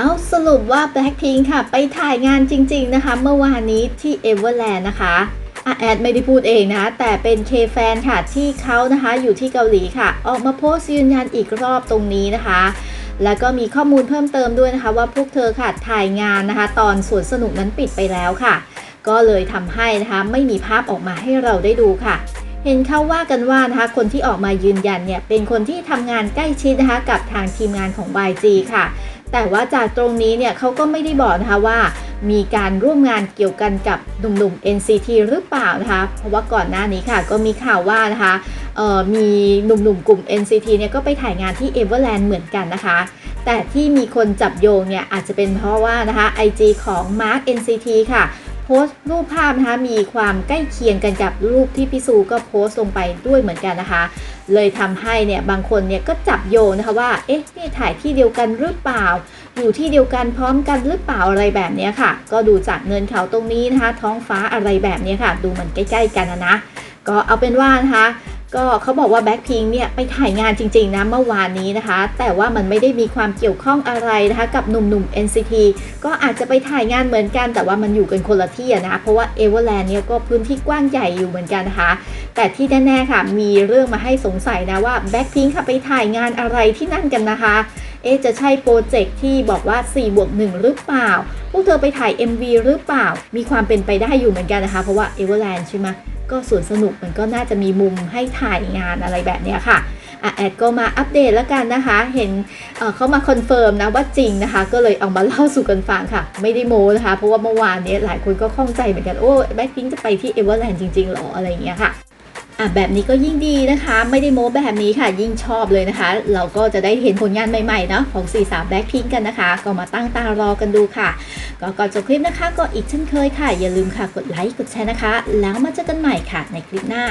เอาสรุปว่า Blackpink ค่ะ ไปถ่ายงานจริง ๆ นะคะ เมื่อวานนี้ที่ Everland นะคะอะแอดไม่ได้พูดเองนะแต่เป็น K-Fan ค่ะที่เขานะคะอยู่ที่เกาหลีค่ะ ออกมาโพสต์ยืนยันอีกรอบตรงนี้นะคะ แล้วก็มีข้อมูลเพิ่มเติมด้วยนะคะ ว่าพวกเธอค่ะถ่ายงานนะคะ ตอนสวนสนุกนั้นปิดไปแล้วค่ะ ก็เลยทำให้นะคะไม่มีภาพออกมาให้เราได้ดูค่ะเห็นเขาว่ากันว่านะคะคนที่ออกมายืนยันเนี่ยเป็นคนที่ทำงานใกล้ชิดนะคะกับทางทีมงานของ YG ค่ะ แต่ว่าจากตรงนี้เนี่ยเขาก็ไม่ได้บอกนะคะว่า มีการร่วมงานเกี่ยวกันกับหนุ่มๆ NCT หรือเปล่านะคะ เพราะว่าก่อนหน้านี้ค่ะก็มีข่าวว่านะคะมีหนุ่มๆ กลุ่ม NCT เนี่ยก็ไปถ่ายงานที่ Everland เหมือนกันนะคะ แต่ที่มีคนจับโยงเนี่ยอาจจะเป็นเพราะว่านะคะ IG ของ Mark NCT ค่ะ โพสต์รูปภาพนะคะมีความใกล้เคียงกันกับรูปที่พี่ซูก็โพสต์ลงไปด้วยเหมือนกันนะคะ เลยทำให้เนี่ยบางคนเนี่ยก็จับโยงนะคะว่าเอ๊ะนี่ถ่ายที่เดียวกันหรือเปล่า อยู่ที่เดียวกันพร้อมกันหรือเปล่าอะไรแบบนี้ค่ะ ก็ดูจากเนินเขาตรงนี้นะคะ ท้องฟ้าอะไรแบบนี้ค่ะ ดูมันใกล้ ๆ กันนะนะก็เอาเป็นว่านะคะ ก็เขาบอกว่าแบ็คพิงเนี่ยไปถ่ายงานจริงๆนะเมื่อวานนี้นะคะ แต่ว่ามันไม่ได้มีความเกี่ยวข้องอะไรนะคะ กับหนุ่มๆ NCT ก็อาจจะไปถ่ายงานเหมือนกัน แต่ว่ามันอยู่กันคนละที่อะนะเพราะว่าเอเวอร์แลนด์เนี่ยก็พื้นที่กว้างใหญ่อยู่เหมือนกันนะคะ แต่ที่แน่ๆค่ะ มีเรื่องมาให้สงสัยนะว่าแบ็คพิงค่ะไปถ่ายงานอะไรที่นั่นกันนะคะเอ๊จะใช่โปรเจกต์ที่บอกว่า 4 บวก 1 หรือเปล่า พวกเธอไปถ่าย MV หรือเปล่า มีความเป็นไปได้อยู่เหมือนกันนะคะ เพราะว่าเอเวอร์แลนด์ใช่ไหม ก็สวนสนุกมันก็น่าจะมีมุมให้ถ่ายงานอะไรแบบนี้ค่ะอะแอดก็มาอัปเดตแล้วกันนะคะ เห็นเเขามาคอนเฟิร์มนะว่าจริงนะคะ ก็เลยเอามาเล่าสู่กันฟังค่ะ ไม่ได้โม้นะคะ เพราะว่าเมื่อวานนี้หลายคนก็ข้องใจเหมือนกัน โอ้แบ็คพิงจะไปที่เอเวอร์แลนด์จริงๆหรออะไรอย่างเงี้ยค่ะ อะแบบนี้ก็ยิ่งดีนะคะ ไม่ได้โม้แบบนี้ค่ะ ยิ่งชอบเลยนะคะ เราก็จะได้เห็นผลงานใหม่ๆเนาะของ 4 3 Blackpink กันนะคะ ก็มาตั้งตารอกันดูค่ะ ก็ก่อนจบคลิปนะคะ ก็อีกเช่นเคยค่ะ อย่าลืมค่ะกดไลค์กดแชร์นะคะ แล้วมาเจอกันใหม่ค่ะในคลิปหน้า